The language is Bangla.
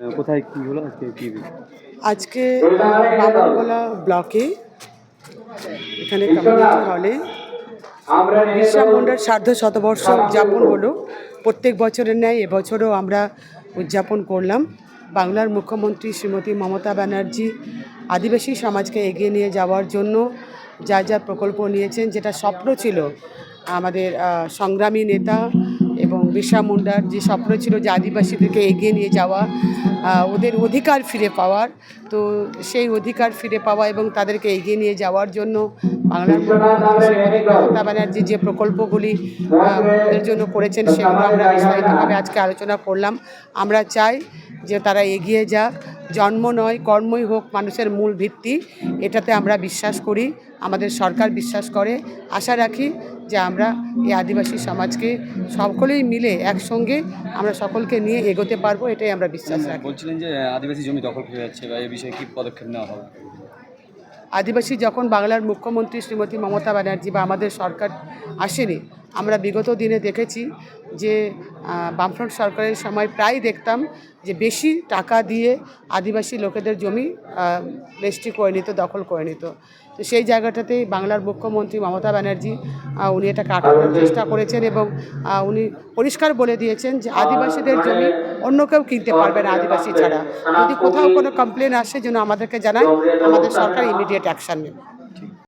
কোথায়, কি হলো আজকে, কি আজকে ব্লকে, এখানে কমিউনিটি হলে বিরসা মুন্ডার সার্ধ শতবর্ষ উদযাপন হলো। প্রত্যেক বছরের ন্যায় এবছরও আমরা উদযাপন করলাম। বাংলার মুখ্যমন্ত্রী শ্রীমতী মমতা ব্যানার্জি আদিবাসী সমাজকে এগিয়ে নিয়ে যাওয়ার জন্য যা যা প্রকল্প নিয়েছেন, যেটা স্বপ্ন ছিল আমাদের সংগ্রামী নেতা বিরসা মুন্ডার যে স্বপ্ন ছিল যে আদিবাসীদেরকে এগিয়ে নিয়ে যাওয়া ওদের অধিকার ফিরে পাওয়ার, তো সেই অধিকার ফিরে পাওয়া এবং তাদেরকে এগিয়ে নিয়ে যাওয়ার জন্য বাংলার মমতা ব্যানার্জি যে প্রকল্পগুলি ওদের জন্য করেছেন সেগুলো আমরা বিস্তারিতভাবে আজকে আলোচনা করলাম। আমরা চাই যে তারা এগিয়ে যাক। জন্ম নয়, কর্মই হোক, মানুষের মূল ভিত্তি, এটাতে আমরা বিশ্বাস করি। আমাদের সরকার বিশ্বাস করে। আশা রাখি যে আমরা এই আদিবাসী সমাজকে সকলেই মিলে একসঙ্গে আমরা সকলকে নিয়ে এগোতে পারব এটাই আমরা বিশ্বাস রাখি। বলছিলেন যে আদিবাসী জমি দখল হয়ে যাচ্ছে বা এই বিষয়ে কি পদক্ষেপ নেওয়া হবে? আদিবাসী যখন বাংলার মুখ্যমন্ত্রী শ্রীমতী মমতা ব্যানার্জি বা আমাদের সরকার আসেনি আমরা বিগত দিনে দেখেছি যে বামফ্রন্ট সরকারের সময় প্রায় দেখতাম যে বেশি টাকা দিয়ে আদিবাসী লোকেদের জমি রেজিস্ট্রি করে নিত, দখল করে নিত। তো সেই জায়গাটাতেই বাংলার মুখ্যমন্ত্রী মমতা ব্যানার্জি উনি এটা আটকানোর চেষ্টা করেছেন এবং উনি পরিষ্কার বলে দিয়েছেন যে আদিবাসীদের জমি অন্য কেউ কিনতে পারবে না আদিবাসী ছাড়া। যদি কোথাও কোনো কমপ্লেন আসে যেন আমাদেরকে জানায়, আমাদের সরকার ইমিডিয়েট অ্যাকশন নেবে।